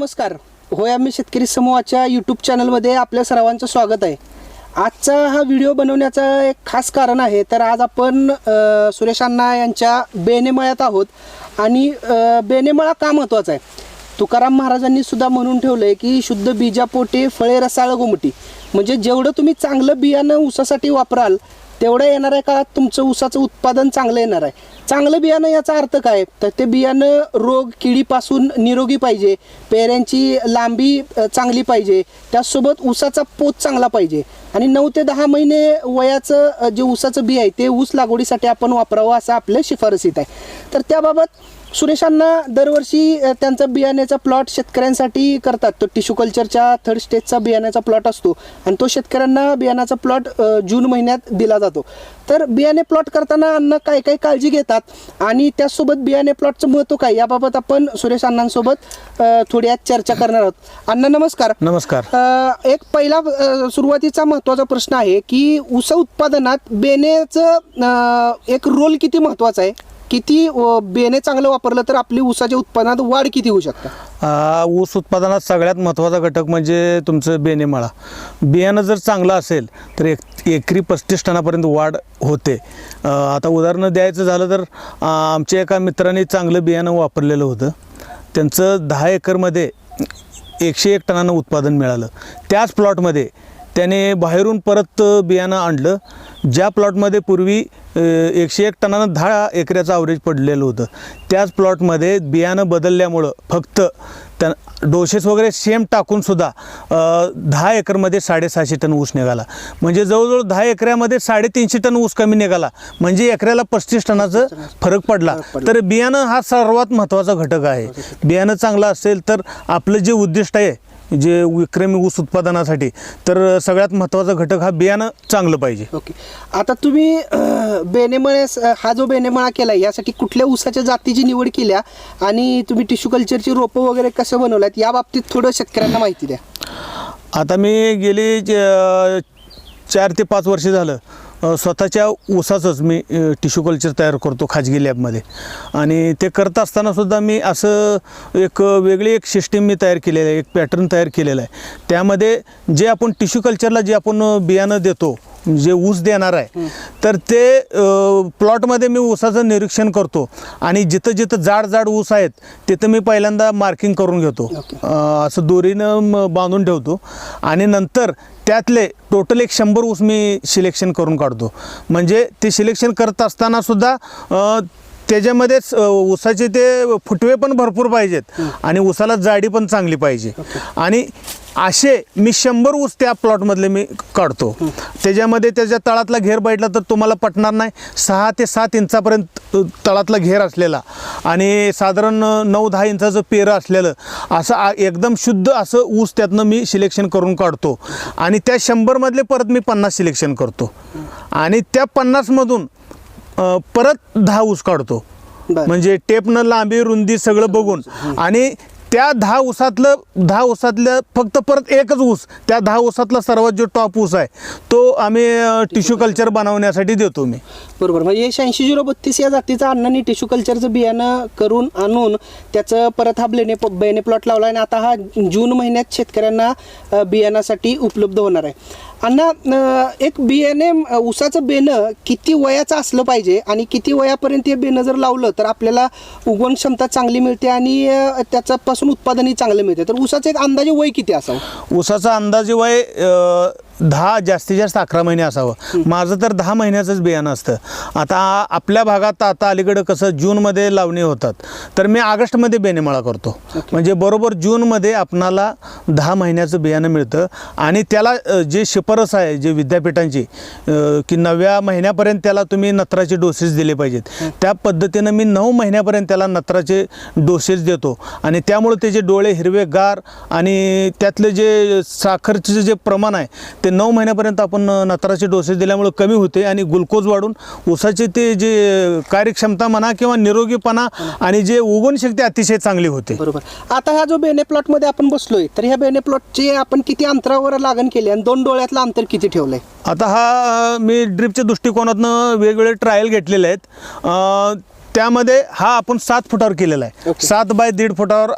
नमस्कार. होय आम्ही शेतकरी समूहाच्या यूट्यूब चॅनलमध्ये आपल्या सर्वांचं स्वागत आहे. आजचा हा व्हिडिओ बनवण्याचं एक खास कारण आहे तर आज आपण सुरेश अण्णा यांच्या बेनेमळ्यात आहोत. आणि बेनेमळा का महत्त्वाचा आहे? तुकाराम महाराजांनी सुद्धा म्हणून ठेवलं आहे की शुद्ध बीजापोटे फळे रसाळ गोमटी. म्हणजे जेवढं तुम्ही चांगलं बियाणं ऊसासाठी वापराल तेवढं येणाऱ्या काळात तुमचं ऊसाचं उत्पादन चांगलं येणार आहे. चांगलं बियाणं याचा अर्थ काय? तर ते बियाणं रोग किडीपासून निरोगी पाहिजे. पेऱ्यांची लांबी चांगली पाहिजे. त्याचसोबत ऊसाचा पोत चांगला पाहिजे. आणि नऊ ते दहा महिने वयाचं जे ऊसाचं बी आहे ते ऊस लागवडीसाठी आपण वापरावं असं आपल्या शिफारसीत आहे. तर त्याबाबत सुरेशांना दरवर्षी अ, त्यांचा बियाण्याचा प्लॉट शेतकऱ्यांसाठी करतात. तो टिश्यू कल्चरच्या थर्ड स्टेजचा बियाण्याचा प्लॉट असतो आणि तो शेतकऱ्यांना बियाण्याचा प्लॉट जून महिन्यात दिला जातो. तर बियाणे प्लॉट करताना अण्णा काय काय काळजी घेतात आणि त्याचसोबत बियाणे प्लॉटचं महत्त्व काय याबाबत आपण सुरेश अण्णांसोबत अ, थोडी आज चर्चा करणार आहोत. अण्णा नमस्कार. नमस्कार. अ, एक पहिला अ, सुरुवातीचा महत्त्वाचा प्रश्न आहे की ऊस उत्पादनात अ, एक रोल किती महत्त्वाचा आहे? किती बेने चांगलं वापरलं तर आपली ऊसाच्या उत्पादनात वाढ किती होऊ शकते? आ, ऊस उत्पादनात सगळ्यात महत्त्वाचा घटक म्हणजे तुमचं बेनेमाळा बियाणं जर चांगलं असेल तर एक एकरी पस्तीस टनापर्यंत वाढ होते. आ, आता उदाहरणं द्यायचं झालं तर आमच्या एका मित्राने चांगलं बियाणं वापरलेलं होतं. त्यांचं दहा एकरमध्ये एकशे एक टनानं उत्पादन मिळालं. त्याच प्लॉटमध्ये त्याने बाहेरून परत बियाणं आणलं. ज्या प्लॉटमध्ये पूर्वी एकशे एक टनानं दहा एकऱ्याचं ॲव्हरेज पडलेलं होतं. त्याच प्लॉटमध्ये बियाणं बदलल्यामुळं फक्त त्या डोसेस वगैरे सेम टाकूनसुद्धा दहा एकरमध्ये साडेसहाशे टन ऊस निघाला. म्हणजे जवळजवळ दहा एकऱ्यामध्ये साडेतीनशे टन ऊस कमी निघाला. म्हणजे एकऱ्याला पस्तीस टनाचं फरक पडला. तर बियाणं हा सर्वात महत्त्वाचा घटक आहे. बियाणं चांगलं असेल तर आपलं जे उद्दिष्ट आहे जे विक्रमी ऊस उत्पादनासाठी तर सगळ्यात महत्त्वाचा घटक हा बियाणं चांगलं पाहिजे. ओके. आता तुम्ही अ, बेनेमळे हा जो बेनेमळा केला यासाठी कुठल्या ऊसाच्या जातीची निवड केल्या आणि तुम्ही टिश्यू कल्चरची रोपं वगैरे कसं बनवल्यात या बाबतीत थोडं शेतकऱ्यांना माहिती द्या. आता मी गेली चार ते पाच वर्ष झालं. स्वतःच्या ऊसाचंच मी टिश्यू कल्चर तयार करतो खाजगी लॅबमध्ये आणि ते करत असतानासुद्धा मी असं एक वेगळी एक सिस्टीम मी तयार केलेलं आहे एक पॅटर्न तयार केलेला आहे. त्यामध्ये जे आपण टिश्यू कल्चरला जे आपण बियाणं देतो जे ऊस देणार आहे तर ते प्लॉटमध्ये मी ऊसाचं निरीक्षण करतो. आणि जिथं जिथं जाड जाड ऊस आहेत तिथं मी पहिल्यांदा मार्किंग करून घेतो. असं दोरीनं म- बांधून ठेवतो. आणि नंतर त्यातले टोटल एक शंभर ऊस मी सिलेक्शन करून काढतो. म्हणजे ते सिलेक्शन करत असतानासुद्धा त्याच्यामध्येच उसाचे ऊसाचे ते फुटवे पण भरपूर पाहिजेत आणि ऊसाला जाडी पण चांगली पाहिजे. आणि असे मी शंभर ऊस त्या प्लॉटमधले मी काढतो. त्याच्यामध्ये त्याच्या तळातला घेर बैठला तर तुम्हाला पटणार नाही. सहा ते सात इंचापर्यंत तळातला घेर असलेला आणि साधारण नऊ दहा इंचाचं पेरं असलेलं असं आ- एकदम शुद्ध असं ऊस त्यातनं मी सिलेक्शन करून काढतो. आणि त्या शंभरमधले परत मी पन्नास सिलेक्शन करतो. आणि त्या पन्नासमधून अ, परत दहा ऊस काढतो. बरं. म्हणजे टेपनं लांबी रुंदी सगळं बघून. आणि त्या दहा ऊसातलं दहा ऊसातलं फक्त परत एकच ऊस त्या दहा ऊसातला सर्वात जो टॉप ऊस आहे तो आम्ही टिश्यू कल्चर बनवण्यासाठी देतो मी. बरोबर. म्हणजे शहाऐंशी झिरो बत्तीस या जातीचं अण्णांनी टिश्यू कल्चरचं बियाणं करून आणून त्याचं परत हा ब्लेने बेने प्लॉट लावला आणि आता हा जून महिन्यात शेतकऱ्यांना अ, बियाणासाठी उपलब्ध होणार आहे. अण्णा एक बियाणे ऊसाचं बेणं किती वयाचं असलं पाहिजे आणि किती वयापर्यंत हे बेणं जर लावलं तर आपल्याला उगवण क्षमता चांगली मिळते आणि त्याच्यापासून उत्पादनही चांगलं मिळते. तर ऊसाचं एक अंदाजे वय किती असावं? ऊसाचा अंदाजे वय दहा जास्तीत जास्त अकरा महिने असावं. माझं तर दहा महिन्याचंच बियाणं असतं. आता आपल्या भागात आता अलीकडं कसं जूनमध्ये लावणी होतात. तर मी ऑगस्टमध्ये बेनेमाळा करतो. म्हणजे बरोबर जूनमध्ये आपणाला दहा महिन्याचं बियाणं मिळतं. आणि त्याला जे शिफारस आहे जे विद्यापीठांची की नव्या महिन्यापर्यंत त्याला तुम्ही नत्राचे डोसेस दिले पाहिजेत. त्या पद्धतीनं मी नऊ महिन्यापर्यंत त्याला नत्राचे डोसेस देतो. आणि त्यामुळे त्याचे डोळे हिरवेगार आणि त्यातले जे साखरचे जे प्रमाण आहे ते नऊ महिन्यापर्यंत आपण नत्राचे डोसेस दिल्यामुळे कमी होते आणि ग्लुकोज वाढून ऊसाचे ते जे कार्यक्षमता म्हणा किंवा निरोगीपणा आणि जे उगवण शक्ती अतिशय चांगली होते. बरोबर. आता हा जो बेने प्लॉटमध्ये आपण बसलोय तर ह्या बेने प्लॉटची आपण किती अंतरावर लागण केली आणि दोन डोळ्यातलं अंतर किती ठेवलंय? आता हा मी ड्रिपच्या दृष्टिकोनातनं वेगवेगळे ट्रायल घेतलेले आहेत. त्यामध्ये हा आपण सात फुटावर केलेला आहे. ओके. सात बाय दीड फुटावर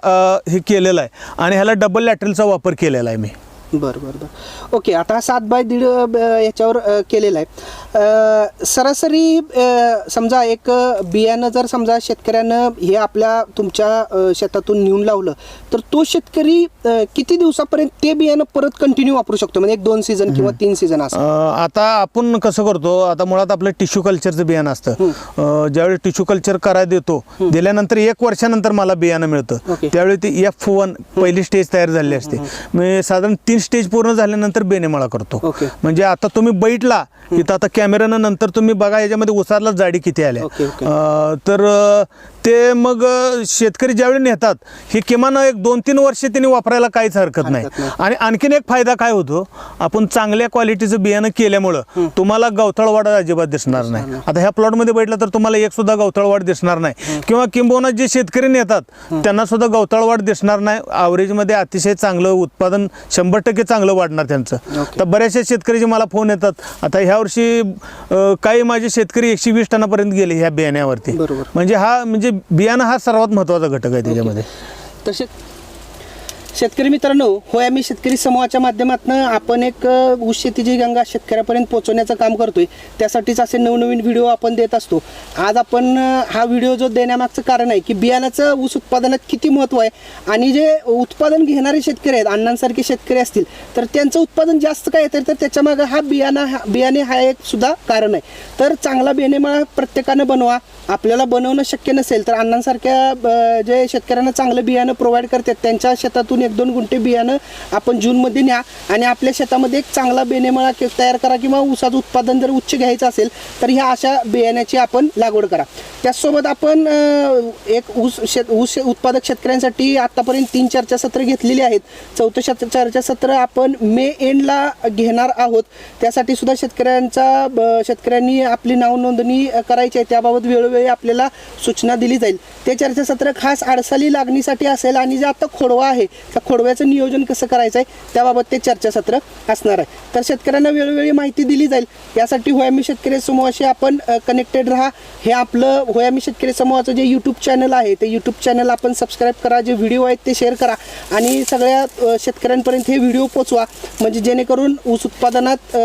हे केलेलं आहे. आणि ह्याला डबल लॅटरलचा वापर केलेला आहे मी. बरं बरं बरं. ओके आता हा सात बाय दीड याच्यावर केलेला आहे. सरासरी अ, समजा एक बियाणं जर समजा शेतकऱ्यानं हे आपल्या तुमच्या अ, शेतातून नेऊन लावलं तर तो शेतकरी अ, किती दिवसापर्यंत ते बियाणं परत कंटिन्यू वापरू शकतो? म्हणजे एक दोन सीझन किंवा तीन सीझन असं. अ, आता आपण कसं करतो आता मुळात आपलं टिश्यू कल्चरचं बियाणं असतं. अ, ज्यावेळी टिश्यू कल्चर करायला देतो दिल्यानंतर एक वर्षानंतर मला बियाणं मिळतं. ओके. त्यावेळी ती एफ वन पहिली स्टेज तयार झालेली असते. मी साधारण तीन स्टेज पूर्ण झाल्यानंतर बेनेमाळा करतो. ओके. म्हणजे आता तुम्ही बैठला इथं आता कॅमेऱ्यानं नंतर तुम्ही बघा याच्यामध्ये उसारला जाडी किती आल्या. Okay, okay. अ, तर अ, ते मग अ, शेतकरी ज्यावेळी नेतात हे किमान एक दोन तीन वर्ष त्यांनी वापरायला काहीच हरकत नाही. हरकत नाही. आणि आणखीन एक फायदा काय होतो आपण चांगल्या क्वालिटीचं बियाणं केल्यामुळं तुम्हाला गवतळवाड अजिबात दिसणार नाही. आता ह्या प्लॉटमध्ये बैठला तर तुम्हाला एक सुद्धा गवतळवाड दिसणार नाही. किंवा किंबहुना जे शेतकरी नेतात त्यांना सुद्धा गवतळवाड दिसणार नाही. ॲव्हरेजमध्ये अतिशय चांगलं उत्पादन शंभर टक्के चांगलं वाढणार त्यांचं. तर बऱ्याचशा शेतकरीचे मला फोन येतात आता ह्या वर्षी काही माझे शेतकरी एकशे वीस टनापर्यंत गेले ह्या बियाण्यावरती. म्हणजे हा म्हणजे बियाणं हा सर्वात महत्त्वाचा घटक आहे त्याच्यामध्ये तसे शेतकरी मित्रांनो होय आम्ही शेतकरी समूहाच्या माध्यमातून आपण एक ऊस शेतीची गंगा शेतकऱ्यापर्यंत पोहोचवण्याचं काम करतोय. त्यासाठीच असे नवनवीन व्हिडिओ आपण देत असतो. आज आपण हा व्हिडिओ जो देण्यामागचं कारण आहे की बियाणाचं ऊस उत्पादनात किती महत्त्व आहे आणि जे उत्पादन घेणारे शेतकरी आहेत अण्णांसारखे शेतकरी असतील तर त्यांचं उत्पादन जास्त काय येतं तर त्याच्यामागं हा बियाणा हा बियाणे हा एक सुद्धा कारण आहे. तर चांगला बियाणेमाळा प्रत्येकानं बनवा. आपल्याला बनवणं शक्य नसेल तर अण्णांसारख्या जे शेतकऱ्यांना चांगलं बियाणं प्रोव्हाइड करतात त्यांच्या शेतातून एक दोन गुंठे बियाणं आपण जूनमध्ये न्या आणि आपल्या शेतामध्ये एक चांगला बेनेमळा तयार करा किंवा ऊसाचं उत्पादन जर उच्च घ्यायचं असेल तर ह्या अशा बियाण्याची आपण लागवड करा. त्याचसोबत आपण एक ऊस शेत ऊस उत्पादक शेतकऱ्यांसाठी आत्तापर्यंत तीन चर्चासत्र घेतलेली आहेत. चौथं शत चर्चासत्र आपण मे एंडला घेणार आहोत. त्यासाठी सुद्धा शेतकऱ्यांचा ब- शेतकऱ्यांनी आपली नाव नोंदणी करायची आहे. त्याबाबत वेळोवेळी आपल्याला सूचना दिली जाईल. ते चर्चासत्र खास आडसाली लागणीसाठी असेल आणि जे आता खोडवा आहे त्या खोडव्याचं नियोजन कसं करायचं आहे त्याबाबत ते चर्चासत्र असणार आहे. तर शेतकऱ्यांना वेळोवेळी माहिती दिली जाईल. यासाठी होयामी शेतकरी समूहाशी आपण कनेक्टेड राहा. हे आपलं होयामी शेतकरी समूहाचं जे यूट्यूब चॅनल आहे ते यूट्यूब चॅनल आपण सबस्क्राईब करा जे व्हिडिओ आहेत ते शेअर करा. आणि सगळ्या शेतकऱ्यांपर्यंत हे व्हिडिओ पोचवा. म्हणजे जेणेकरून ऊस उत्पादनात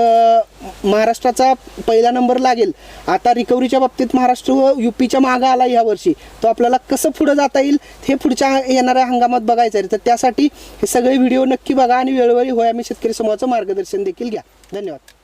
महाराष्ट्राचा पहिला नंबर लागेल. आता रिकव्हरीच्या बाबतीत महाराष्ट्र व युपीच्या मागा आला ह्या वर्षी. तो आपल्याला कसं पुढं जाता येईल हे पुढच्या येणाऱ्या हंगामात बघायचं आहे. तर त्यासाठी हे सगळे व्हिडिओ नक्की बघा आणि वेळोवेळी होय आम्ही शेतकरी समूहाचं मार्गदर्शन देखील घ्या. धन्यवाद.